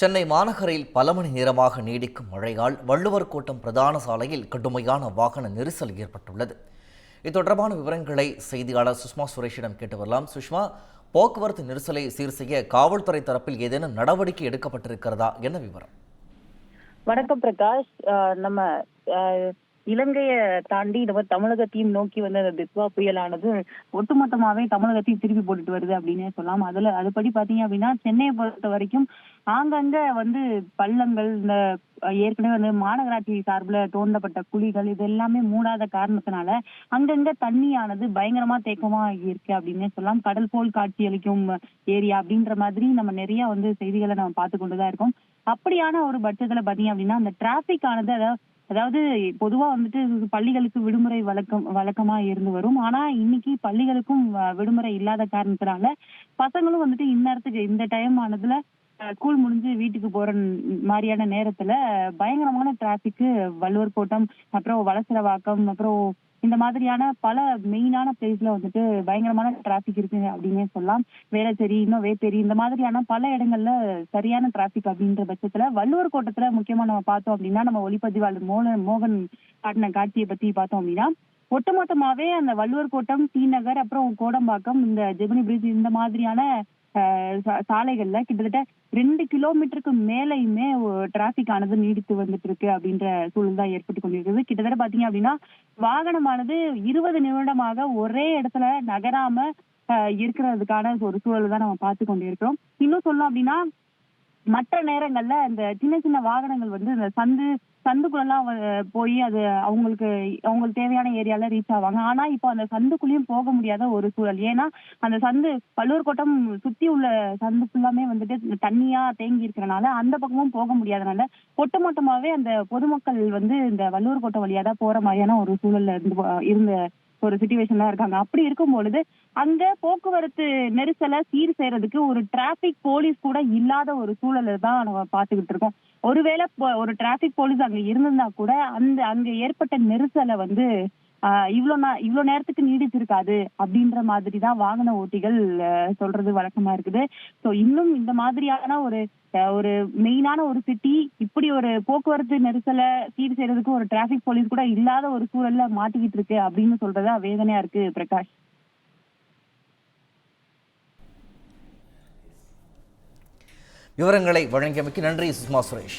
சென்னை மாநகரில் பல மணி நேரமாக நீடிக்கும் மழையால் வள்ளுவர் கோட்டம் பிரதான சாலையில் கடுமையான வாகன நெரிசல் ஏற்பட்டுள்ளது. இது தொடர்பான விவரங்களை செய்தியாளர் சுஷ்மா சுரேஷிடம் கேட்டு வரலாம். சுஷ்மா போக்குவரத்து நெரிசலை சீர் செய்ய காவல்துறை தரப்பில் ஏதேனும் நடவடிக்கை எடுக்கப்பட்டிருக்கிறதா? என்ன விவரம்? வணக்கம் பிரகாஷ். நம்ம இலங்கையை தாண்டி நம்ம தமிழகத்தையும் நோக்கி வந்த அந்த தித்வா புயலானது ஒட்டுமொத்தமாவே தமிழகத்தையும் திருப்பி போட்டுட்டு வருது அப்படின்னே சொல்லலாம். அதுல அதுபடி பாத்தீங்க அப்படின்னா சென்னையை பொறுத்த வரைக்கும் ஆங்கங்க வந்து பள்ளங்கள் இந்த ஏற்கனவே வந்து மாநகராட்சி சார்பில் தோண்டப்பட்ட குழிகள் இது எல்லாமே மூடாத காரணத்தினால அங்கங்க தண்ணியானது பயங்கரமா தேக்கமா இருக்கு அப்படின்னே சொல்லலாம். கடல் போல் காட்சியளிக்கும் ஏரியா அப்படின்ற மாதிரி நம்ம நிறைய வந்து செய்திகளை நம்ம பார்த்து கொண்டுதான் இருக்கோம். அப்படியான ஒரு பட்சத்துல பாத்தீங்க அப்படின்னா அந்த டிராபிக் ஆனது அதாவது அதாவது பொதுவா வந்துட்டு பள்ளிகளுக்கு விடுமுறை வழக்கம் வழக்கமா இருந்து வரும். ஆனா இன்னைக்கு பள்ளிகளுக்கும் விடுமுறை இல்லாத காரணத்தினால பசங்களும் வந்துட்டு இந்நேரத்துக்கு இந்த டைம் ஆனதுல ஸ்கூல் முடிஞ்சு வீட்டுக்கு போற மாதிரியான நேரத்துல பயங்கரமான டிராபிக் வள்ளுவர் கோட்டம் அப்புறம் வளசரவாக்கம் அப்புறம் இந்த மாதிரியான பல மெயினான பிளேஸ்ல வந்துட்டு பயங்கரமான டிராபிக் இருக்கு அப்படின்னே சொல்லலாம். வேளச்சேரி இன்னும் வேப்பேரி இந்த மாதிரியான பல இடங்கள்ல சரியான டிராபிக் அப்படின்ற பட்சத்துல வள்ளுவர் கோட்டத்துல முக்கியமா நம்ம பார்த்தோம் அப்படின்னா நம்ம ஒளிப்பதிவாளர் மோகன் மோகன் காட்டின காட்சியை பத்தி பார்த்தோம் அப்படின்னா ஒட்டுமொத்தமாவே அந்த வள்ளுவர் கோட்டம் டி நகர் அப்புறம் கோடம்பாக்கம் இந்த ஜெமினி பிரிட்ஜ் இந்த மாதிரியான ஆஹ், சாலைகள்ல கிட்டத்தட்ட ரெண்டு கிலோமீட்டருக்கு மேலையுமே டிராபிக் ஆனது நீடித்து வந்துட்டு இருக்கு அப்படின்ற சூழல் தான் ஏற்பட்டு கொண்டிருக்குது கிட்டத்தட்ட பாத்தீங்க அப்படின்னா வாகனமானது இருபது நிமிடமாக ஒரே இடத்துல நகராம இருக்கிறதுக்கான ஒரு சூழல் தான் நம்ம பார்த்து கொண்டிருக்கிறோம். இன்னும் சொல்லணும் அப்படின்னா மற்ற நேரங்கள்ல இந்த சின்ன சின்ன வாகனங்கள் வந்து இந்த சந்து சந்துக்குள்ளெல்லாம் போய் அது அவங்களுக்கு அவங்களுக்கு தேவையான ஏரியால ரீச் ஆவாங்க. ஆனா இப்போ அந்த சந்துக்குள்ளேயும் போக முடியாத ஒரு சூழல். ஏன்னா அந்த சந்து பல்லூர் கோட்டம் சுத்தி உள்ள சந்து ஃபுல்லாமே வந்துட்டு தண்ணியா தேங்கி இருக்கிறனால அந்த பக்கமும் போக முடியாதனால ஒட்டுமொத்தமாவே அந்த பொதுமக்கள் வந்து இந்த வள்ளூர் கோட்டம் வழியா தான் போற மாதிரியான ஒரு சூழல்ல இருந்து இருந்த ஒரு சுச்சுவேஷன்ல இருக்காங்க. அப்படி இருக்கும் பொழுது அங்க போக்குவரத்து நெரிசலை சீர் செய்யறதுக்கு ஒரு டிராபிக் போலீஸ் கூட இல்லாத ஒரு சூழலை தான் நம்ம பாத்துக்கிட்டு இருக்கோம். ஒருவேளை ஒரு டிராபிக் போலீஸ் அங்க இருந்திருந்தா கூட அந்த அங்க ஏற்பட்ட நெரிசலை வந்து இவ்வளோ நான் இவ்வளோ நேரத்துக்கு நீடிச்சிருக்காது அப்படின்ற மாதிரி தான் வாகன ஓட்டிகள் சொல்றது வழக்கமா இருக்குது. சோ இன்னும் இந்த மாதிரியான ஒரு ஒரு மெயினான ஒரு சிட்டி இப்படி ஒரு போக்குவரத்து நெரிசலை சீர் செய்யறதுக்கு ஒரு டிராபிக் போலீஸ் கூட இல்லாத ஒரு சூழல்ல மாட்டிக்கிட்டு இருக்கு அப்படின்னு சொல்றதா வேதனையா இருக்கு பிரகாஷ். விவரங்களை வழங்கியமைக்கு நன்றி சுஷ்மா சுரேஷ்.